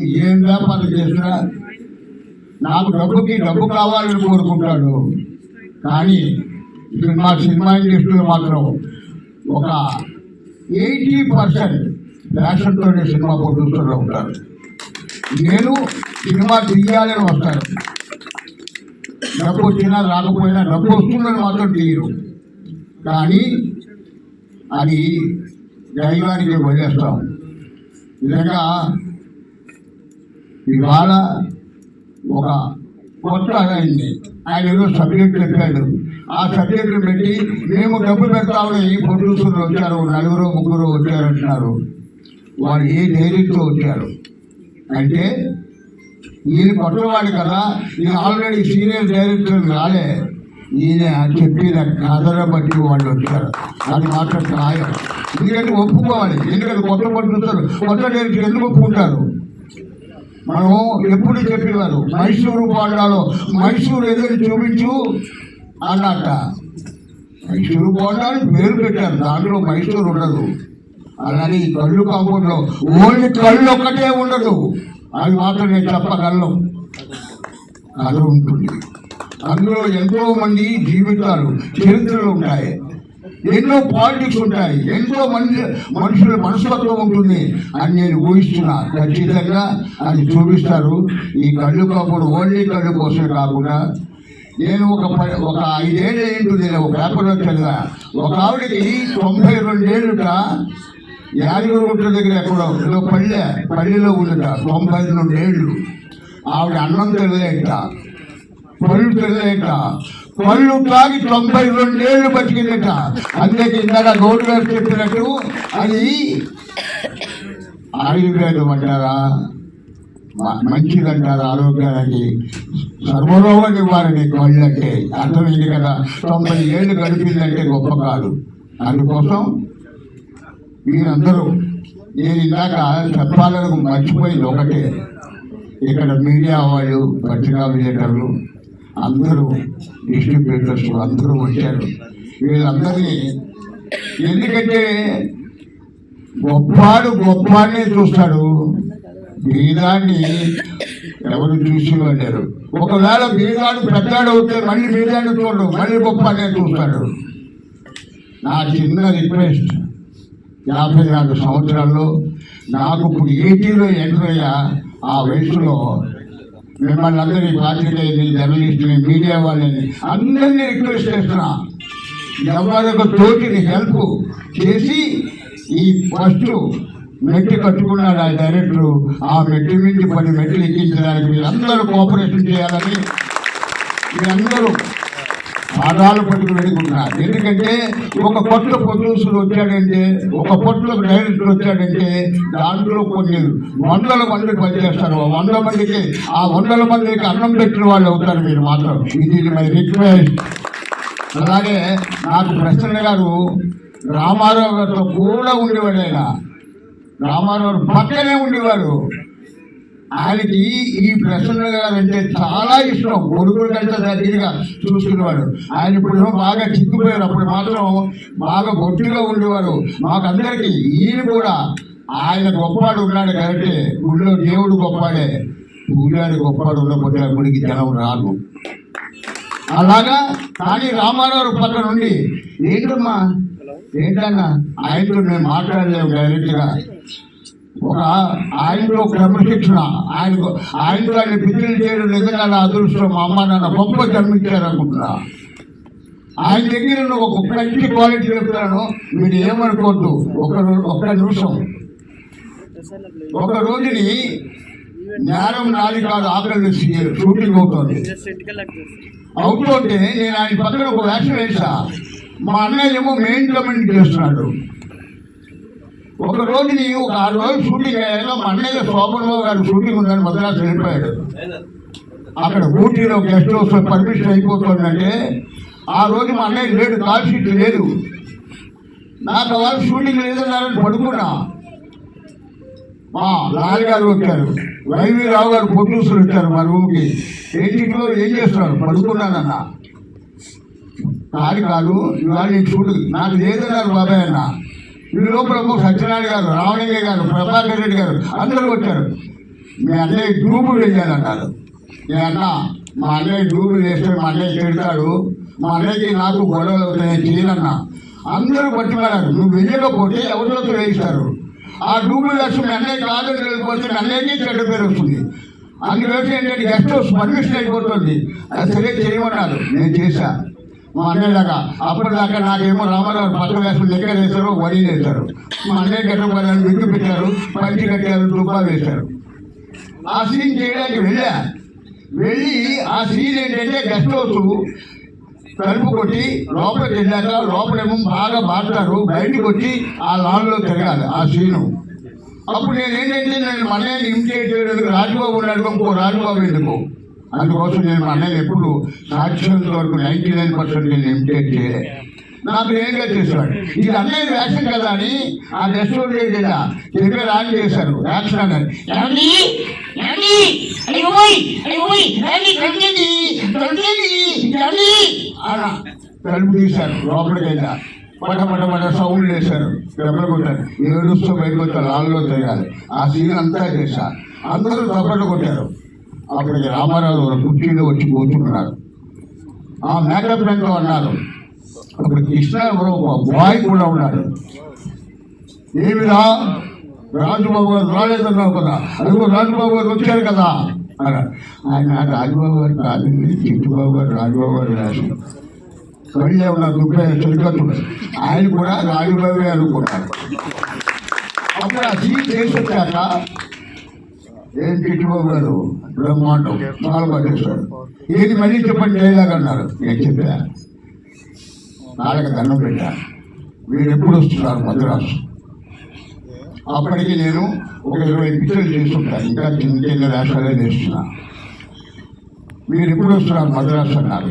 ఏం వ్యాపారం చేసినా? నాకు డబ్బుకి డబ్బు కావాలని కోరుకుంటాడు. కానీ సినిమా సినిమా ఇండస్ట్రీలో మాత్రం ఒక ఎయిటీ పర్సెంట్ ఫ్యాషన్తోనే సినిమా ప్రొడ్యూసర్లు ఉంటారు. నేను సినిమా తీయాలని వస్తాను. డబ్బు వచ్చినా రాకపోయినా డబ్బు వస్తుందని మాత్రం తీయరు. కానీ అది దైవానికి వదిలేస్తాం. నిజంగా ఇవాళ ఒక కొత్త అయింది. ఆయన ఏదో సబ్జెక్ట్ చెప్పాడు. ఆ సబ్జెక్టు పెట్టి మేము డబ్బు పెడతామని ప్రొడ్యూసర్లు వచ్చారు. నలుగురు ముగ్గురు వచ్చారంటున్నారు. వారు ఏ ధైర్యంతో వచ్చారు అంటే ఈయన కొట్టవాడు కదా. ఈయన ఆల్రెడీ సీనియర్ డైరెక్టర్ రాలే. ఈయన చెప్పిన కథను బట్టి వాళ్ళు వచ్చారు. అది మాత్రం ఖాయం. ఎందుకంటే ఒప్పుకోవాలి. ఎందుకంటే కొత్త పట్టుకుంటారు కొత్త డైరెక్టర్ ఎందుకు ఒప్పుకుంటారు? మనం ఎప్పుడు చెప్పేవారు? మైసూరు బోండాలో మైసూరు ఎదురు చూపించు అన్నట్ట. మైసూరు బోండాలు పేరు పెట్టారు. దాంట్లో మైసూరు ఉండదు. అలాగే ఈ కళ్ళు కాకుండా ఓన్లీ కళ్ళు ఒక్కటే ఉండదు. అది మాత్రం నేను చెప్పగలను. అది ఉంటుంది. అందులో ఎంతో మంది జీవితాలు చరిత్రలు ఉంటాయి. ఎన్నో పాలిటిక్స్ ఉంటాయి. ఎన్నో మంది మనుషుల మనస్తత్వం ఉంటుంది. అని నేను ఊహిస్తున్నా. ఖచ్చితంగా అది చూపిస్తారు. ఈ కళ్ళు కాపుడు ఓన్లీ కళ్ళు కోసమే కాకుండా నేను ఒక ప- ఒక ఐదేళ్ళు ఏంటుంది? ఒక పేపర్లో చదివా. ఒక ఆవిడకి తొంభై రెండేళ్ళుట. యాదగిరిగుట్ట దగ్గర ఎక్కడో పల్లె పల్లెలో ఉందట. తొంభై రెండేళ్ళు. ఆవిడ అన్నం తెలియట పళ్ళు తెలియట పళ్ళు తాగి తొంభై రెండేళ్ళు బతికిందట. అందుకే ఇందాక గౌడ్ గారు చెప్పినట్టు అది ఆయుర్వేదం అంటారా? మంచిదంటారు మంచిదంటారా ఆరోగ్యానికి? సర్వరోగ నివారణ కళ్ళంటే అర్థమైంది కదా? తొంభై ఏళ్ళు గడిపిందంటే గొప్ప కాదు. అందుకోసం మీరందరూ నేను ఇందాక చెప్పాలని మర్చిపోయింది ఒకటే. ఇక్కడ మీడియా వాళ్ళు పత్రికా విలేకరులు అందరూ డిస్ట్రిబ్యూటర్స్ అందరూ వచ్చారు. వీళ్ళందరినీ ఎందుకంటే గొప్పవాడు గొప్పవాడినే చూస్తాడు. బీదాన్ని ఎవరు చూసి అంటారు ఒకవేళ బీదాడు పెద్దాడు అవుతే మళ్ళీ బీదాన్ని చూడడు మళ్ళీ గొప్పనే చూస్తాడు. నా చిన్న రిక్వెస్ట్ యాభై నాలుగు సంవత్సరాల్లో నాకు ఇప్పుడు ఏటీలో ఎంటర్ అయ్యా ఆ వయసులో మిమ్మల్ని అందరినీ పాత్రికేయుని జర్నలిస్టుని మీడియా వాళ్ళని అందరినీ రిక్వెస్ట్ చేస్తున్నా. ఎవరికి తోటిని హెల్ప్ చేసి ఈ ఫస్ట్ మెట్టి కట్టుకున్నాడు ఆ డైరెక్టర్. ఆ మెట్టి నుంచి పని మెట్లు ఎక్కించడానికి మీరందరూ కోఆపరేషన్ చేయాలని మీరందరూ పాదాలు పట్టుకు వేడుకుంటున్నారు ఎందుకంటే ఒక కొత్త ప్రొడ్యూసర్ వచ్చాడంటే ఒక కొత్త డైరెక్టర్ వచ్చాడంటే దాంట్లో కొన్ని వందల మంది పనిచేస్తారు. వందల వంద మందికి ఆ వందల మందికి అన్నం పెట్టిన వాళ్ళు అవుతారు మీరు మాత్రం. ఇది మై రిక్వెస్ట్ అలాగే నాకు ప్రసన్న గారు రామారావు గారితో కూడా ఉండేవాడు ఆయన. రామారావు పక్కనే ఉండేవాడు. ఆయనకి ఈ ప్రసన్న గారు అంటే చాలా ఇష్టం. కొడుకుల కంటే దగ్గరగా చూసుకునేవాడు. ఆయన ఇప్పుడు బాగా చిక్కుపోయారు అప్పుడు మాత్రం బాగా గొట్టిగా ఉండేవారు మాకందరికి ఈయన కూడా ఆయన గొప్పవాడు ఉన్నాడు కాబట్టి గుడిలో దేవుడు గొప్పవాడే. పూజారి గొప్పవాడు ఉండకపోతే గుడికి జనం రాదు. అలాగా కానీ రామారావు పక్క నుండి ఏంటమ్మా? ఏంటన్నా? ఆయనతో మేము మాట్లాడలేము డైరెక్ట్గా ఒక ఆయనలో క్రమశిక్షణ. ఆయనకు ఆయనతో ఆయన పిచ్చిలు చేయడం నిజంగా నా అదృష్టం. మా అమ్మ నాన్న గొప్ప జన్మించారనుకుంటున్నా ఆయన దగ్గర ఒక మంచి క్వాలిటీ చెప్తాను. మీరు ఏమనుకోవద్దు. ఒక ఒక్క నిమిషం. ఒక రోజుని నేరం నాది కాదు ఆకలి షూటింగ్ అవుతుంది. అవుతుంటే నేను ఆయన పక్కన ఒక వ్యాక్సిన్ వేసా మా అన్నయ్య ఏమో మెయిన్ కమెంట్ చేస్తున్నాడు. ఒక రోజుని ఒక ఆరు రోజులు షూటింగ్ అయ్యాక మా అన్నయ్య శోభనరావు గారు షూటింగ్ ఉందని మద్రాసు వెళ్ళిపోయాడు అక్కడ ఊటీలో గెస్ట్ హౌస్ పర్మిషన్ అయిపోతుందంటే ఆ రోజు మా అన్నయ్య లేడు కాల్ షీట్ లేదు. నాకు వాళ్ళు షూటింగ్ లేదన్నారని పడుకున్నా. మా గారు వచ్చారు వైవి రావు గారు ప్రొడ్యూసర్ వచ్చారు మా రూమ్కి ఏంటిలో ఏం చేస్తున్నారు? పడుకున్నానన్న. కాదు కాదు ఇవాళ నీకు నాకు లేదన్నారు బాబాయ్ అన్నా. ఈ లోపల సత్యనారాయణ గారు రావణయ్య గారు ప్రభాకర్ రెడ్డి గారు అందరూ వచ్చారు. మీ అన్నయ్య డూబులు వేయాలన్నారు మీ అన్న మా అన్నయ్య గ్రూపులు వేస్తే మా అన్నయ్య తిడతాడు మా అన్నయ్యకి నాకు గొడవలు అవుతాయి చేయనన్నా. అందరూ పట్టుకున్నారు నువ్వు వెళ్ళకపోతే ఎవరితో వేయిస్తారు ఆ డూబులు వేసి మీ అన్నయ్య కాదు వెళ్ళిపోతే మీ అన్నయ్యకి చెడ్డ పేరు వస్తుంది. అందుకోసం ఏంటంటే గెస్ట్ హౌస్ పర్మిషన్ అయిపోతుంది. అది సరే చేయమన్నారు. నేను చేశాను మా అన్నయ్యలాగా అప్పటిదాకా నాకేమో రామారావు పక్క వేసుకుని లెక్క వేశారు వరి వేశారు. మా అన్నయ్య కట్టబడాలని విగ్గు పెట్టారు పంచి కట్టారు దుబ్బా వేశారు. ఆ సీన్ చేయడానికి వెళ్ళా. వెళ్ళి ఆ సీన్ ఏంటంటే గెస్ట్ హౌస్ తలుపు కొట్టి లోపలికి వెళ్ళాక లోపలేమో బాగా బాడతారు బయటకు వచ్చి ఆ లాన్లో తిరగాలి ఆ సీను. అప్పుడు నేను ఏంటంటే నేను మా అన్నయ్యని ఇమిటేట్ చేయడానికి రాజుబాబు ఉన్నాడు ఇంకో రాజుబాబు ఎందుకు? అందుకోసం నేను మా అన్నయ్యని ఎప్పుడు సాక్ష్యంత వరకు నైంటీ నైన్ పర్సెంట్ నేను ఇమిటేట్ చేయలే. నాకు ఏంగా చేశాడు ఇది అన్నయ్య వేషన్ కదా అని ఆ రెస్టారెంట్ కదా. చెప్పే రాని చేశారు. యాక్షన్ అన్నారు. తలుపు తీశారు. లోపలికి వెళ్ళా. పట పట పట సౌండ్ వేశారు. దెబ్బలు కొట్టారు ఏడుస్తూ బయటకు వచ్చారు లాల్లో తిరగాలి. ఆ సీన్ అంతా చేశా. అందరూ దెబ్బలు కొట్టారు. అక్కడికి రామారావు గారు కుర్చీలో వచ్చి కూర్చున్నారు. ఆ మేకప్ ఎంతో అన్నారు అప్పుడు కృష్ణ ఎవరో ఒక బాయ్ కూడా ఉన్నాడు. ఏమిరా? రాజుబాబు గారు రాలేదన్నావు కదా అదిగో రాజుబాబు గారు వచ్చారు కదా అన్నారు ఆయన రాజుబాబు గారు కాదండి చిట్టుబాబు గారు రాజుబాబు గారు రాసి. కళ్ళే ఉన్న దుబ్బే చెరుకత్తుడు ఆయన కూడా రాజుబాబే అనుకున్నారు అప్పుడు ఆ సీట్ చేసి వచ్చాక ఏం చిట్టుబాబు గారు బ్రహ్మాండం. చాలా బాగా చేశారు ఏది మళ్ళీ చెప్పండి డైలాగ్ అన్నారు. నేను చెప్పా? నాలుగు దండం పెట్టా. మీరు ఎప్పుడు వస్తున్నారు మద్రాసు? అప్పటికి నేను ఒక ఇరవై పిక్చర్లు చేస్తుంటాను ఇంకా చిన్న చిన్న రాష్ట్రాలే చేస్తున్నా మీరు ఎప్పుడు వస్తున్నారు మద్రాసు అన్నారు.